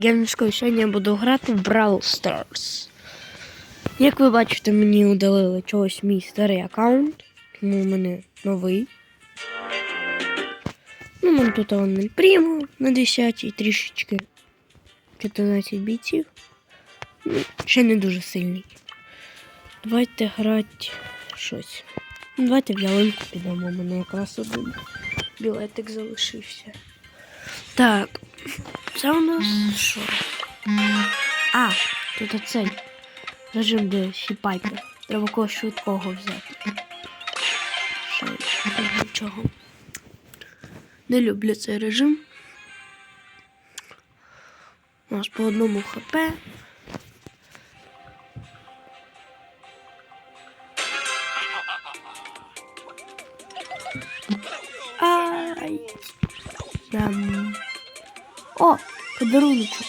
Геймською сьогодні буду грати в Brawl Stars. Як ви бачите, мені удалили чогось мій старий аккаунт, тому у мене новий. Ну, мене тут он Прimo на 10 і трішечки 14 бійців. Ну, ще не дуже сильний. Давайте грати щось. Ну, давайте в ялинку підемо, у мене якраз один білетик залишився. Так, це у нас що? А, тут оцей режим, де всі. Треба когось швидкого взяти. Що нічого. Не люблю цей режим. У нас по одному хп. Подаруночок.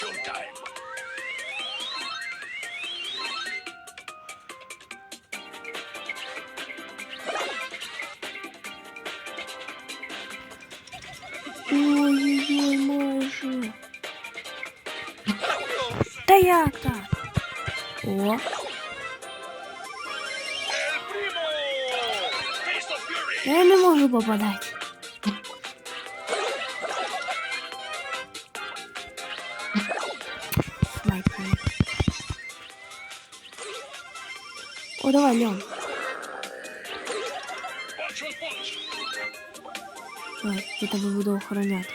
Ой-ой-ой. Та як так? О, я не можу попадати. О, давай, Леон. Давай, я тебе буду охороняти.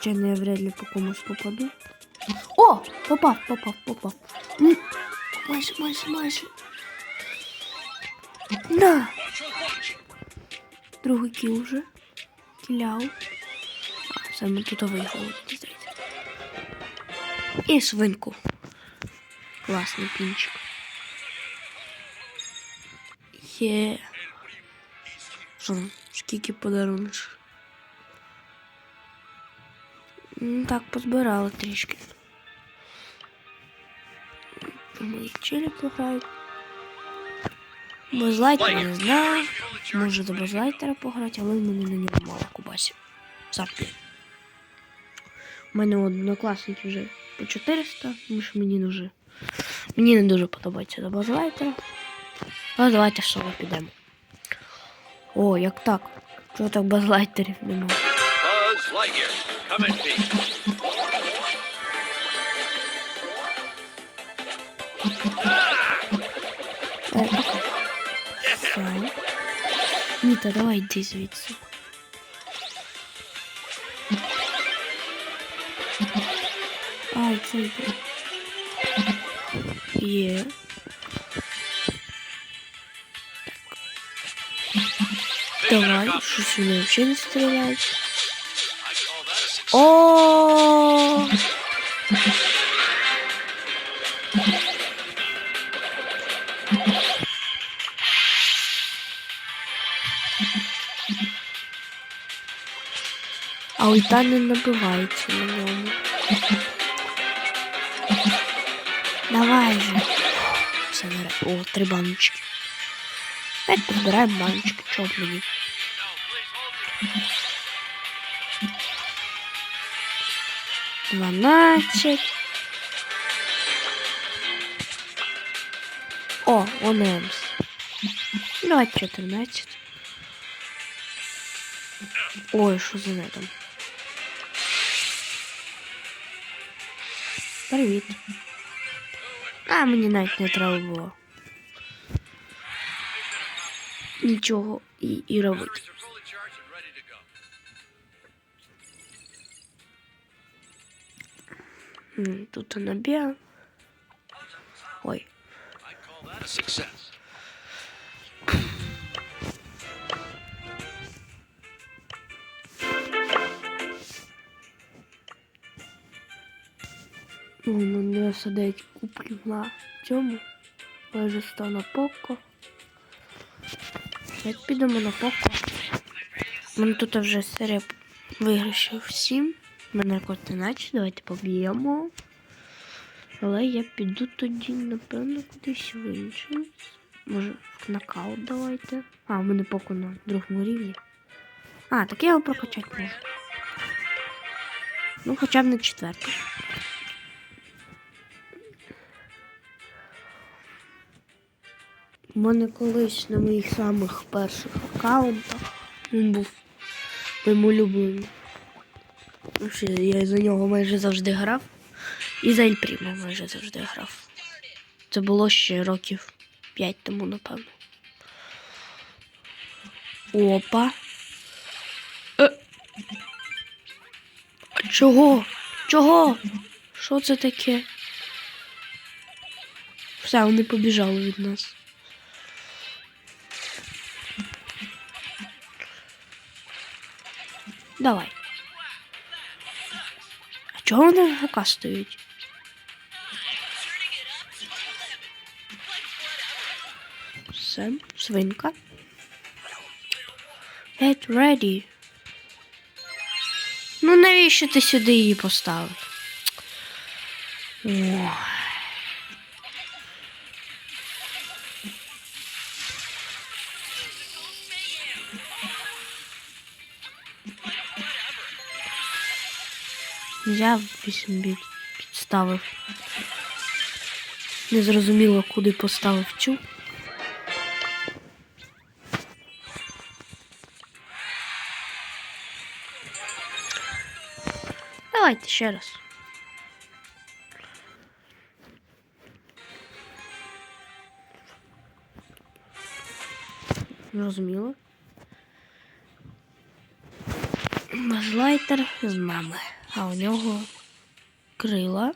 Ще не вряд ли по комусь попаду. О! Попав, попав, попав. М, Майже, майже. Да. Другий кіл вже. Кіляв. А, ми тут виїхали. І свинку. Класний пінчик. Є. Скільки подарунок? Ну, Так, позбирали трішки. Мої челіки грають. Безлайтера не знаю. Може до безлайтера пограти, але в мене на нього мало кубасів. Завжди. У мене однокласники вже по 400, тому що мені дуже. Мені не дуже подобається до базлайтера. Але давайте соло підемо. О, як так? Чого так нема? Me. Е, Все. Ніта, давай йди звідси. Ай, це йде. Є. Давай, щось вони вообще не стріляють. О! А ульта не набивається на ньому. Давай же. Все, о, три баночки. Опять подбираем баночки, чё, блин. 12. О, он Эмс. Ну, Давай 14. Ой, что за не там? Привіт. А, мне навіть не треба Ничего и і, і. Тут она біла. Ой. Ну, мене сидить кубків на цьому. Майже 100 на поко. Як підемо на поко. У мене тут вже серія виграшів 7. Мене 13, давайте поб'ємо. Але я піду тоді, напевно, кудись в інше. Може, в нокаут давайте. А, у мене поко на другому рівні. А, так я його прокачати можу. Ну, хоча б на четверту. У мене колись на моїх самих перших аккаунтах він був моїм улюбленим. Я за нього майже завжди грав. І за Ельпрімо майже завжди грав. Це було ще років 5 тому, напевно. Опа. Е. А чого? Чого? Що це таке? Все, вони побіжали від нас. Давай. Чого вони стоять? Все, свинка. Get ready. Ну навіщо ти сюди її поставив? Ой. Я вісім бід підставив. Не зрозуміло, куди поставив цю. Давайте ще раз. Зрозуміло. Базлайтер з нами. А у нього крила.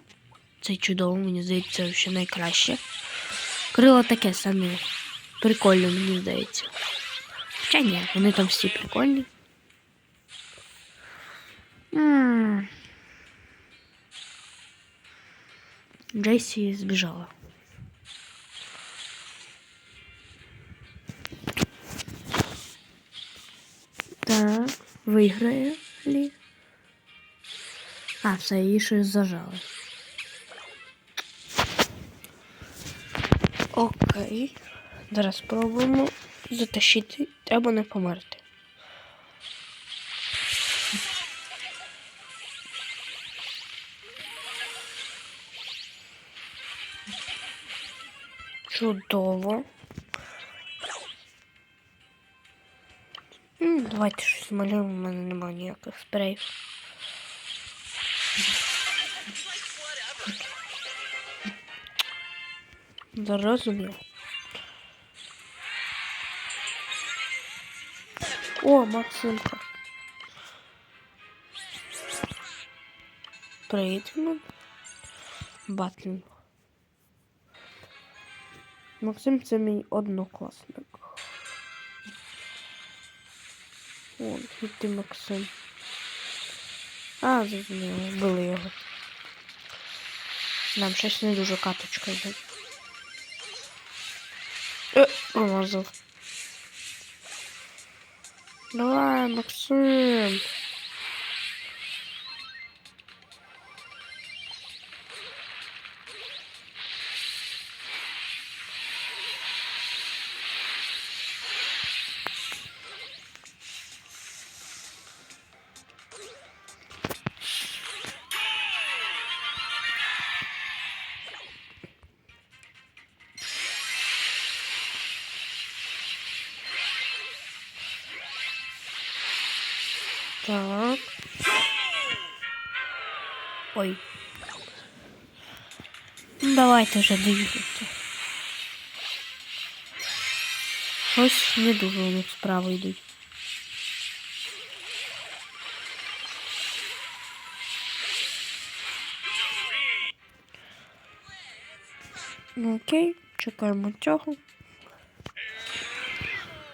Це чудово, мені здається, ще найкраще. Крила таке самі. Прикольно, мені здається. Хоча ні, вони там всі прикольні. Джейсі збіжала. Так, виграє Лі. А, все, її щось зажали. Окей. Зараз спробуємо затащити. Треба не померти. Чудово. Давайте щось малюємо, у мене немає ніяких спреїв. Зрозумів. О, Максимка. Привіт, ну. Батлінг. Максим це мій однокласник. О, ти Максим. А, зрозуміло, вбили його. Нам щось не дуже каточка йде. Промазав. Давай, Максим. Так. Ой. Ну, Давайте вже дивіться. Щось не дуже у них справи йдуть. Ну окей, чекаємо цього.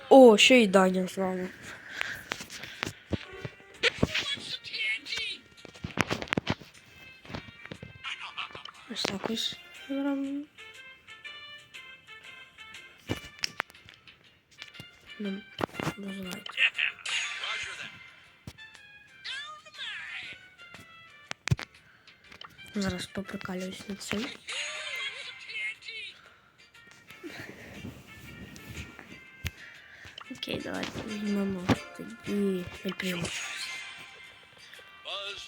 О, ще й Даня з вами. Зараз поприкалююсь над цим. Окей, давайте візьмемо тоді Ельпріму. Buzz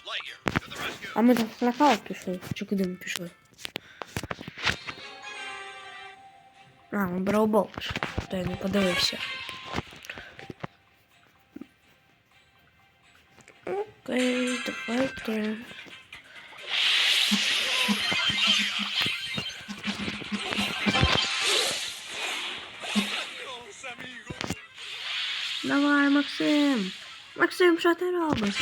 Lightyear to the А ми там на каву пішли? Чи куди ми пішли? А, ми браубол пішли. То я не подивився. Максим! Максим, що ти робиш?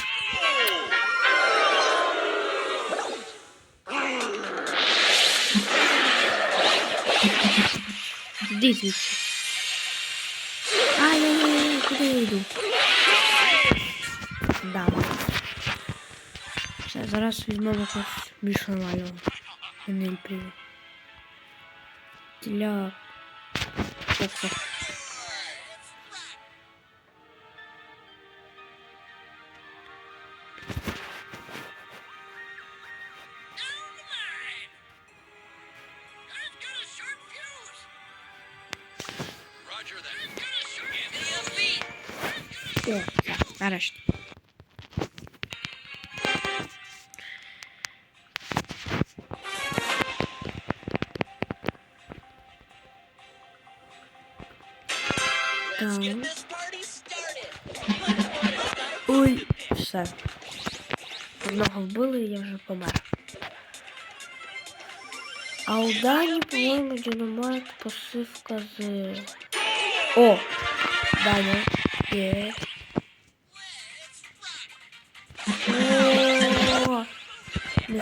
Звідси. Ай-яй-яй, куди я йду? Да. Все, зараз візьмемо якось більш нормального. Ваниль привіт. Для... Опа. Roger О, нарешті. Так. Ой, все. Одного вбили, і я вже помер. А у Дані, по-моєму, динамайт посивка з. О! Даня. Є. О, Не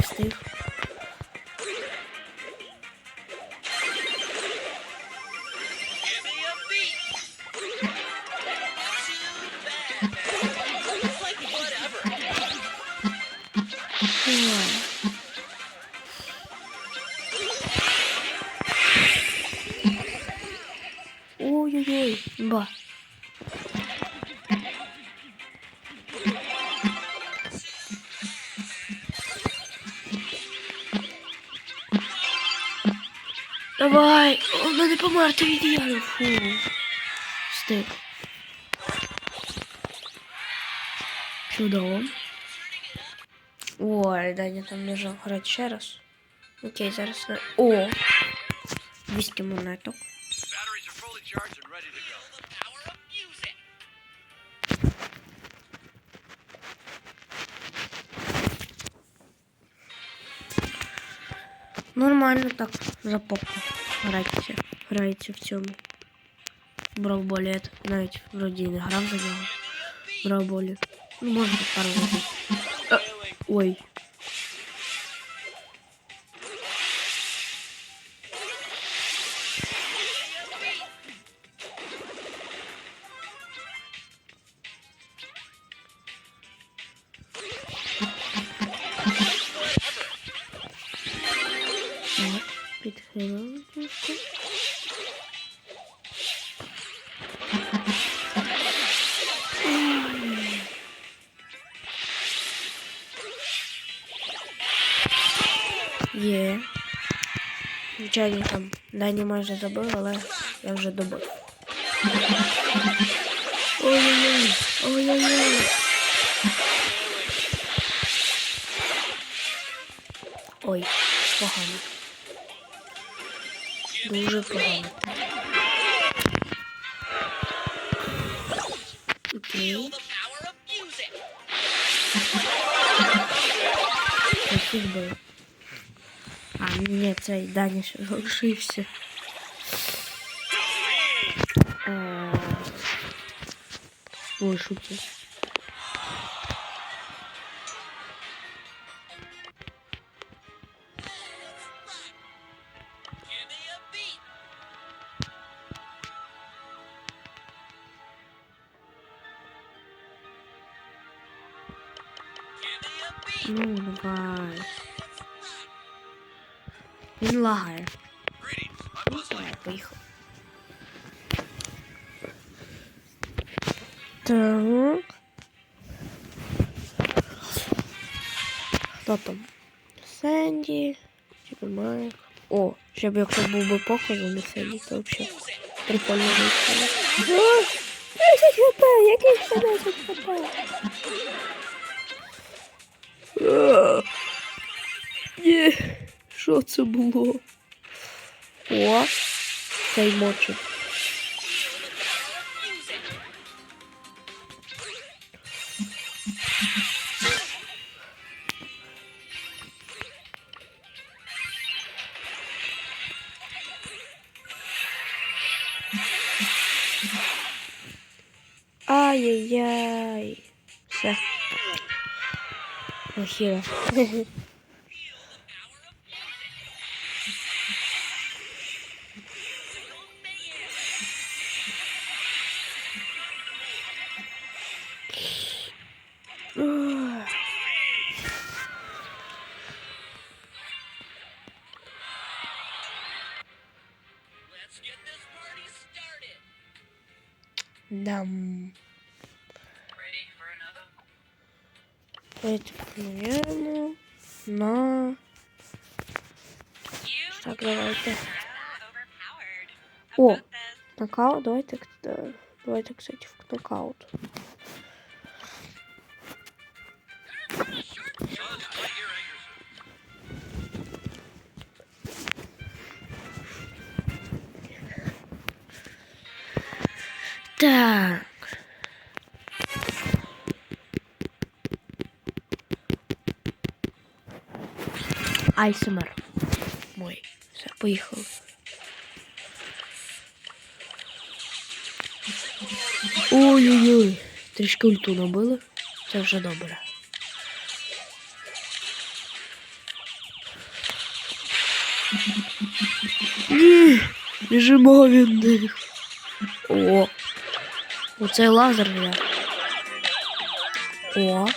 О, мене померти від яду. Фу. Стик. Чудово. Ой, Даня там лежав грати ще раз. Окей, зараз на... О! 200 монеток. Batteries are fully charged and ready to go. Нормально так за попу грається. В цьому. Бравболі. Я так навіть вроді не грав за нього. Бравболі. Ну, може пару разів. Е, Ой. Звичайно, там Дані майже забив, але я вже добив. Ой-ой-ой, ой-ой-ой. Ой, погано. Дуже погано. Окей. Був? А, ні, цей Даня ще залишився. Е, Ой, шутки. Ну, давай. Він лагає. Lightyear. поїхав. Так. Хто там? Сенді. Майк. О, щоб якщо був би похоже на Сенді, то взагалі прикольно вийшло. 10 хп, який ще 10 хп? Що це було? О, цей мочик. Ай-яй-яй. Все. Ахіра. Давайте поміняємо на... Так, давайте. О, нокаут, давайте, да, давайте, кстати, в нокаут. Так. Айсмер. Мой. Все, поїхали. Ой-ой-ой. Трішки ульту набили. Це вже добре. Ні, біжимо від них. О. Оцей лазер я. О.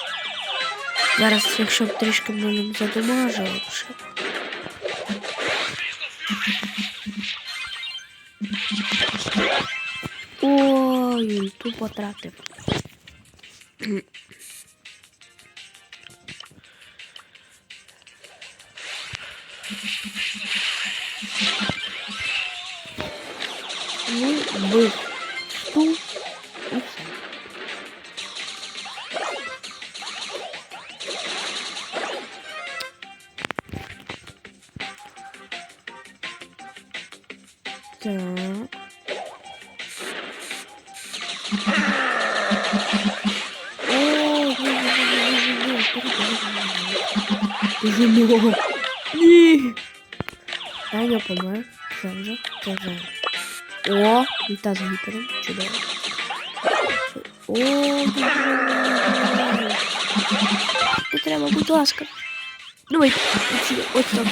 Зараз, якщо б трішки мене задамажило б ще. Ой, ту потратив. Ну, бив Так. О, Біжимо. Ні. Аня помер. Це вже. Це вже. О, літа з гіпером. Чудово. О, не треба, будь ласка. Давай, ось так.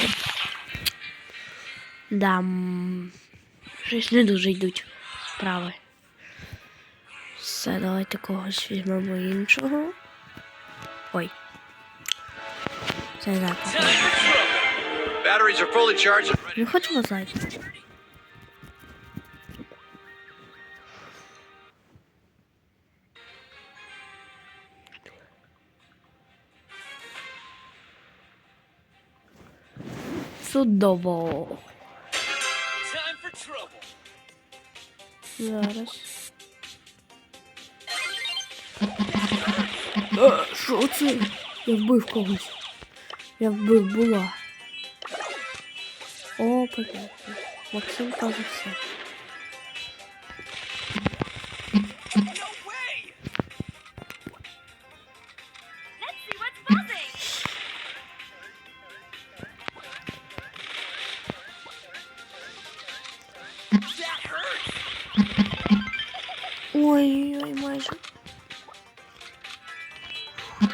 Дам. Щось не дуже йдуть справи. Все, давайте когось візьмемо іншого. Ой. Це так. Не хочемо знати. Судово. Зараз. А, Що це? Я вбив когось. Я вбив була. О, понятно. Максим каже все. Ой, ой, майже.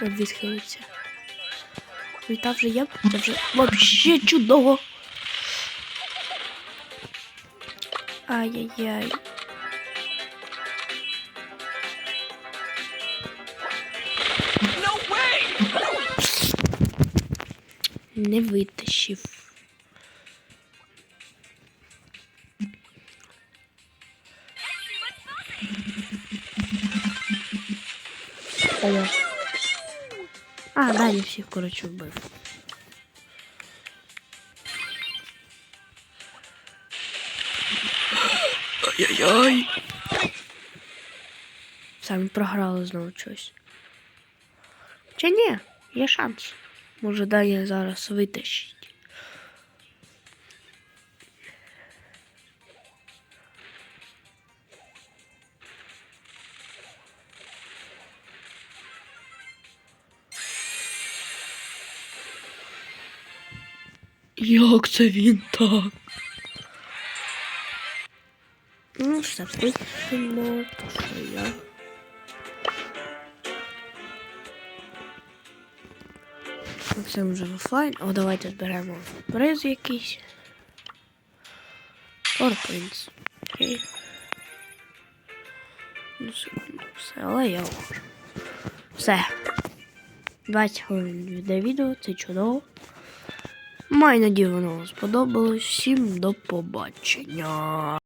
Відхилився. Віта вже є, це вже вообще чудово. Ай-яй-яй. Не витащив. Алло. А, далі всіх, коротше, вбив. Ай-яй-яй. Самі програли знову щось. Чи ні? Є шанс. Може Даня зараз витащить. Як це він так? Ну, все, пустимо, що я. Це вже офлайн. О, давайте зберемо приз якийсь. Орпинс. Окей. Ну, секунду, все, але я можу. Все. 20 хвилин йде відео, це чудово. Маю надію, воно вам сподобалось. Всім до побачення.